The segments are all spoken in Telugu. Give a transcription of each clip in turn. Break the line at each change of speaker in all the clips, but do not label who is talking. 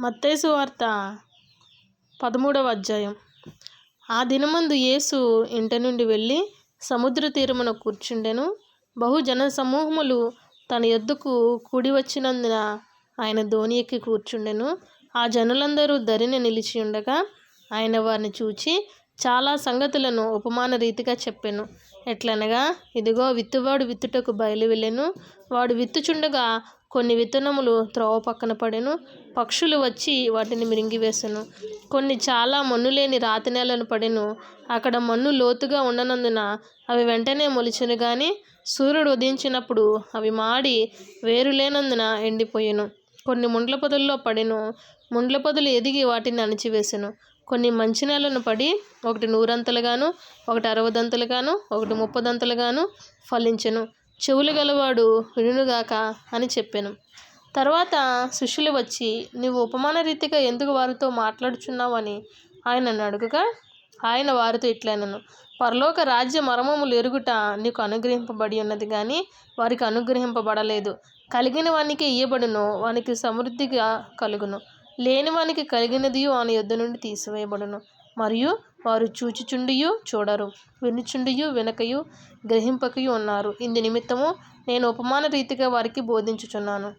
మత్తేసు వార్త పదమూడవ అధ్యాయం. ఆ దినమందు యేసు ఇంటి నుండి వెళ్ళి సముద్ర తీరమున కూర్చుండెను. బహుజన సమూహములు తన యొద్దకు కూడి వచ్చినందున ఆయన ధోని ఎక్కి కూర్చుండెను. ఆ జనులందరూ ధరిని నిలిచి ఉండగా ఆయన వారిని చూచి చాలా సంగతులను ఉపమాన రీతిగా చెప్పాను. ఎట్లనగా ఇదిగో విత్తువాడు విత్తుటకు బయలు వెళ్ళెను వాడు విత్తుచుండగా కొన్ని విత్తనములు త్రోవ పక్కన పడెను పక్షులు వచ్చి వాటిని మిరింగివేసెను. కొన్ని చాలా మన్ను లేని రాతి నేలను పడెను అక్కడ మన్ను లోతుగా ఉండనందున అవి వెంటనే మొలిచెను గాని సూర్యుడు ఉదయించినప్పుడు అవి మాడి వేరు లేనందున ఎండిపోయెను. కొన్ని ముండ్ల పొదల్లో పడెను ముండ్ల పొదలు ఎదిగి వాటిని అణిచివేసెను. కొన్ని మంచి నేలను పడి ఒకటి నూరంతలుగాను ఒకటి అరవదంతలుగాను ఒకటి ముప్పదంతలుగాను ఫలించెను. చెవులు గలవాడు వినుగాక అని చెప్పాను. తర్వాత శిష్యులు వచ్చి నీవు ఉపమాన రీతిగా ఎందుకు వారితో మాట్లాడుచున్నావని ఆయనను అడుగగా? ఆయన వారితో ఇట్లనను పరలోక రాజ్య మర్మములు ఎరుగుట నీకు అనుగ్రహింపబడి ఉన్నది కానీ వారికి అనుగ్రహింపబడలేదు. కలిగిన వానికి ఇయ్యబడును వానికి సమృద్ధిగా కలుగును. లేని వానికి కలిగినది వాని యొద్ద నుండి తీసివేయబడును. మరియు వారు చూచుచుండియు చూడరు వినుచుండియు వెనకయు గ్రహింపకయు ఉన్నారు. ఇందు నిమిత్తము నేను ఉపమాన రీతిగా వారికి బోధించుచున్నాను.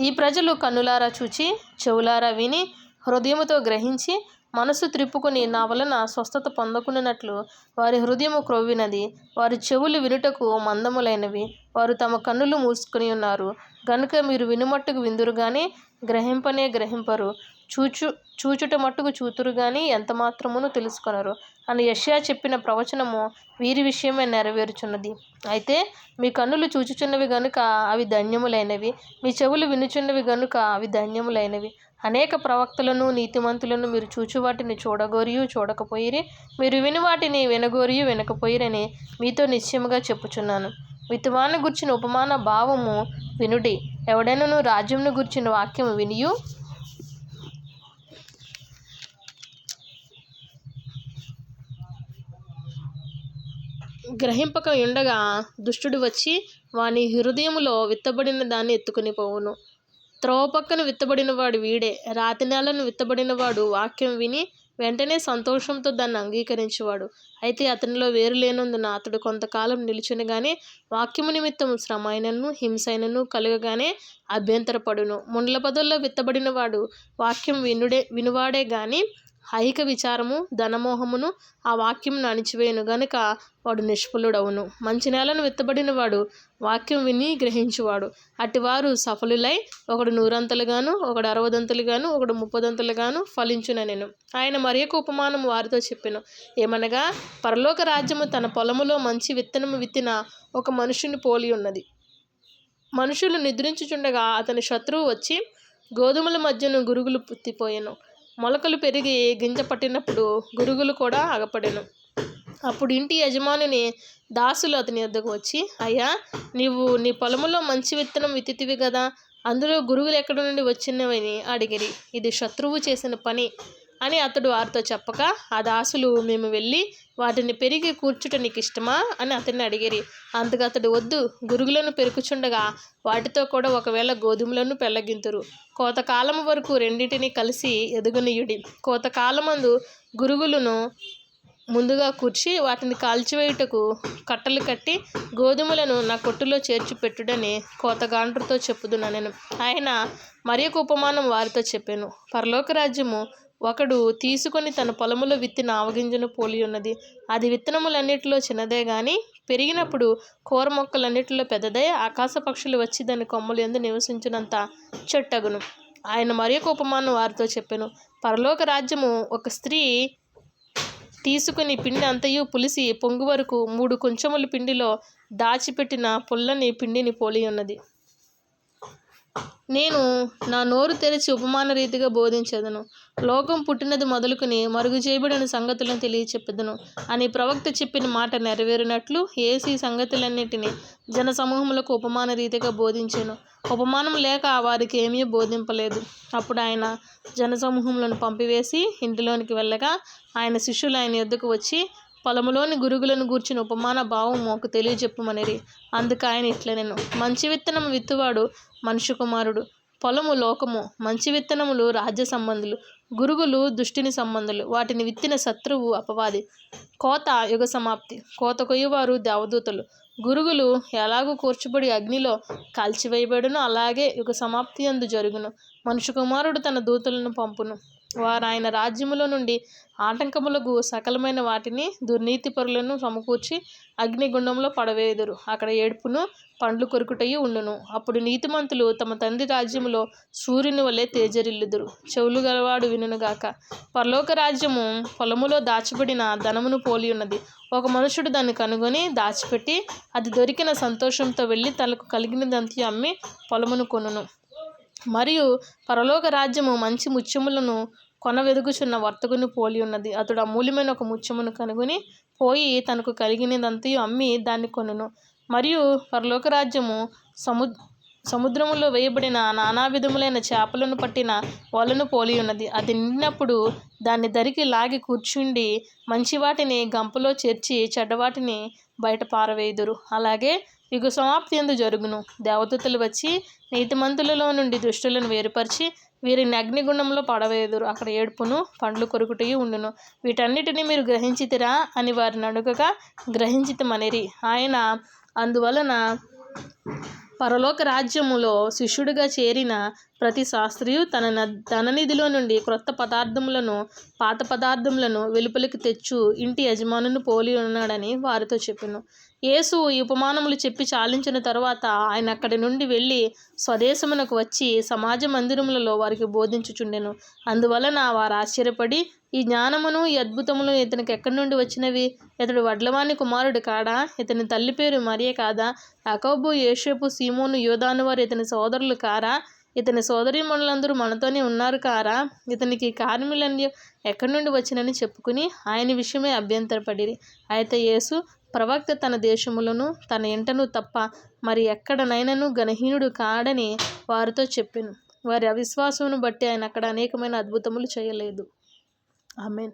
ఈ ప్రజలు కన్నులారా చూచి చెవులారా విని హృదయముతో గ్రహించి మనసు త్రిప్పుకొని నా వలన స్వస్థత పొందకున్నట్లు వారి హృదయము క్రొవ్వినది. వారి చెవులు వినుటకు మందములైనవి. వారు తమ కన్నులు మూసుకుని ఉన్నారు గనుక మీరు వినుమట్టుకు విందురు కానీ గ్రహింపనే గ్రహింపరు. చూచు చూచుట మట్టుకు చూతురు కానీ ఎంత మాత్రమును తెలుసుకొనరు. అని యష్యా చెప్పిన ప్రవచనము వీరి విషయమే నెరవేరుచున్నది. అయితే మీ కన్నులు చూచుచున్నవి గనుక అవి ధన్యములైనవి. మీ చెవులు వినుచున్నవి గనుక అవి ధన్యములైనవి. అనేక ప్రవక్తలను నీతిమంతులను మీరు చూచు వాటిని చూడగోరియు చూడకపోయిరి. మీరు విని వాటిని వినగోరియు వినకపోయిరని మీతో నిశ్చయముగా చెప్పుచున్నాను. వితువాన్ని గుర్చిన ఉపమాన భావము వినుడి. ఎవడైనను రాజ్యంను గుర్చిన వాక్యము వినియు. గ్రహింపక ఉండగా దుష్టుడు వచ్చి వాని హృదయములో విత్తబడిన దాన్ని ఎత్తుకుని పోవును. త్రోవ పక్కన విత్తబడిన వాడు వీడే. రాతి నేలను విత్తబడిన వాడు వాక్యం విని వెంటనే సంతోషంతో దాన్ని అంగీకరించేవాడు. అయితే అతనిలో వేరు లేనందున అతడు కొంతకాలం నిలుచుని కానీ వాక్యము నిమిత్తం శ్రమైనను హింసైనను హింస కలుగగానే అభ్యంతరపడును. ముండ్ల పదుల్లో విత్తబడిన వాడు వాక్యం వినుడే వినువాడే కానీ ఐహిక విచారము ధనమోహమును ఆ వాక్యమును అణిచివేయును గనుక వాడు నిష్ఫలుడవును. మంచి నేలను విత్తబడిన వాడు వాక్యం విని గ్రహించువాడు. అటివారు సఫలులై ఒకడు నూరంతలుగాను ఒకడు అరవదంతలుగాను ఒకడు ముప్పదంతలుగాను ఫలించుననెను. ఆయన మరి యొక్క ఉపమానం వారితో చెప్పాను. ఏమనగా పరలోక రాజ్యము తన పొలములో మంచి విత్తనము విత్తిన ఒక మనుషుని పోలి ఉన్నది. మనుషులు నిద్రించుచుండగా అతని శత్రువు వచ్చి గోధుమల మధ్యను గురుగులు పుత్తిపోయాను మొలకలు పెరిగి గింజ పట్టినప్పుడు గురుగులు కూడా అగపడెను అప్పుడు ఇంటి యజమానిని దాసులు అతని వద్దకు వచ్చి అయ్యా నీవు నీ పొలములో మంచి విత్తనం విత్తితివి కదా అందులో గురుగులు ఎక్కడి నుండి వచ్చినవని అడిగిరి. ఇది శత్రువు చేసిన పని. అని అతడు వారితో చెప్పక ఆ దాసులు మేము వెళ్ళి వాటిని పెరిగి కూర్చుట నీకు ఇష్టమా? అని అతన్ని అడిగిరి. అందుకు అతడు వద్దు గురుగులను పెరుకుచుండగా వాటితో కూడా ఒకవేళ గోధుమలను పెళ్ళగింతురు. కోతకాలం వరకు రెండింటిని కలిసి ఎదుగునీయుడి కోతకాలమందు గురుగులను ముందుగా కూర్చి వాటిని కాల్చివేయుటకు కట్టలు కట్టి గోధుమలను నా కొట్టులో చేర్చి పెట్టుడని కోతగాండ్రుతో చెప్పుదునా నేను ఆయన మరి ఒక ఉపమానం వారితో చెప్పాను. పరలోక రాజ్యము ఒకడు తీసుకొని తన పొలములో విత్తిన ఆవగింజను పోలి ఉన్నది. అది విత్తనములన్నిటిలో చిన్నదే గాని పెరిగినప్పుడు కూర మొక్కలన్నిటిలో పెద్దదై ఆకాశ పక్షులు వచ్చి దాని కొమ్మలు ఎందు నివసించినంత చెట్టగును. ఆయన మరి ఒక ఉపమానం వారితో చెప్పాను. పరలోక రాజ్యము ఒక స్త్రీ తీసుకుని పిండి అంతయు పులిసి పొంగు వరకు మూడు కొంచెముల పిండిలో దాచిపెట్టిన పుల్లని పిండిని పోలి ఉన్నది. నేను నా నోరు తెరిచి ఉపమాన రీతిగా బోధించెదను. లోకం పుట్టినది మొదలుకుని మరుగు చేయబడిన సంగతులను తెలియచెప్పదును. అని ప్రవక్త చెప్పిన మాట నెరవేరినట్లు ఏసీ సంగతులన్నిటినీ జన సమూహములకు ఉపమాన రీతిగా బోధించాను. ఉపమానం లేక వారికి ఏమీ బోధింపలేదు. అప్పుడు ఆయన జనసమూహములను పంపివేసి ఇంటిలోనికి వెళ్ళగా ఆయన శిష్యులు ఆయన ఎద్దుకు వచ్చి పొలములోని గురుగులను గూర్చిన ఉపమాన భావం మాకు తెలియజెప్పమనిరి అందుకు ఆయన ఇట్ల నేను. మంచి విత్తనం విత్తువాడు మనుషు కుమారుడు. పొలము లోకము మంచి విత్తనములు రాజ్య సంబంధులు గురుగులు దుష్టిని సంబంధులు. వాటిని విత్తిన శత్రువు అపవాది. కోత యుగ సమాప్తి. కోత కొయ్యవారు దేవదూతలు. గురుగులు ఎలాగూ కూర్చుబడి అగ్నిలో కాల్చివేయబడును అలాగే యుగ సమాప్తి అందు జరుగును. మనుషు కుమారుడు తన దూతలను పంపును. వారు ఆయన రాజ్యములో నుండి ఆటంకములకు సకలమైన వాటిని దుర్నీతి పరులను సమకూర్చి అగ్నిగుండంలో పడవేదురు అక్కడ ఏడుపును పండ్లు కొరుకుటయి ఉండును. అప్పుడు నీతిమంతులు తమ తండ్రి రాజ్యములో సూర్యుని వలె తేజరిల్లుదురు. చెవులు గలవాడు వినుగాక పరలోక రాజ్యము పొలములో దాచిబడిన ధనమును పోలి ఉన్నది. ఒక మనుషుడు దాన్ని కనుగొని దాచిపెట్టి అది దొరికిన సంతోషంతో వెళ్ళి తనకు కలిగినదంతా అమ్మి పొలమును కొనును. మరియు పరలోక రాజ్యము మంచి ముత్యములను కొన వెదుగుచున్న వర్తకుని పోలి ఉన్నది. అతడు అమూల్యమైన ఒక ముత్యమును కనుగొని పోయి తనకు కలిగినదంతయు అమ్మి దాన్ని కొనును. మరియు పరలోక రాజ్యము సము సముద్రములో వేయబడిన నానా విధములైన చేపలను పట్టిన వలను పోలి ఉన్నది. అది నిండినప్పుడు దాన్ని దరికి లాగి కూర్చుండి మంచి వాటిని గంపలో చేర్చి చెడ్డవాటిని బయట పారవేయుదురు. అలాగే యుగ సమాప్తి ఎందు జరుగును. దేవదూతలు వచ్చి నీతిమంతులలో నుండి దుష్టులను వేరుపరిచి వీరిని అగ్నిగుండంలో పడవేదురు అక్కడ ఏడుపును పండ్లు కొరుకుటయు ఉండును. వీటన్నిటిని మీరు గ్రహించితిరా అని వారిని అడుగగా గ్రహించితమనిరి. ఆయన అందువలన పరలోక రాజ్యములో శిష్యుడిగా చేరిన ప్రతి శాస్త్రియు తన న ధననిధిలో నుండి క్రొత్త పదార్థములను పాత పదార్థములను వెలుపలికి తెచ్చు ఇంటి యజమానును పోలి ఉన్నాడని వారితో చెప్పెను. యేసు ఈ ఉపమానములు చెప్పి చాలించిన తరువాత ఆయన అక్కడి నుండి వెళ్ళి స్వదేశమునకు వచ్చి సమాజ మందిరములలో వారికి బోధించుచుండెను. అందువలన వారు ఆశ్చర్యపడి ఈ జ్ఞానమును ఈ అద్భుతములు ఇతనికి ఎక్కడి నుండి వచ్చినవి? ఇతడు వడ్లవాణి కుమారుడు కాడా? ఇతని తల్లి పేరు మరియే కాదా? అకోబు యేషపు సీమోను యోధాను వారు ఇతని సోదరులు కారా? ఇతని సోదరీమణులందరూ మనతోనే ఉన్నారు కారా. ఇతనికి కార్మికులన్నీ ఎక్కడి నుండి వచ్చినని చెప్పుకుని ఆయన విషయమే అభ్యంతరపడిరి. అయితే యేసు ప్రవక్త తన దేశములను తన ఇంటను తప్ప మరి ఎక్కడనైనను గణహీనుడు కాడని వారితో చెప్పాను. వారి అవిశ్వాసమును బట్టి ఆయన అక్కడ అనేకమైన అద్భుతములు చేయలేదు. ఆమెన్.